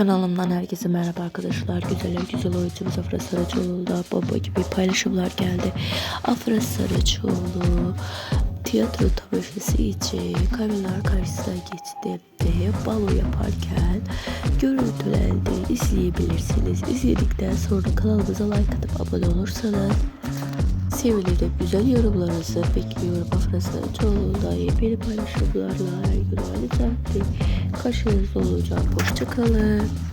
Kanalımdan herkese merhaba arkadaşlar. Güzeller güzel oyuncumuz Afra Saraçoğlu'da baba gibi paylaşımlar geldi. Afra Saraçoğlu tiyatro tamaşası için kameralar karşısına geçti de balo yaparken görüntülendi izleyebilirsiniz. İzledikten sonra kanalımıza like atıp abone olursanız sevinirim. Güzel yorumlarınızı bekliyorum. Afra Saraçoğlu'da yepyeni paylaşımlarla her gün aynı saatte karşınızda olacağım. Hoşçakalın.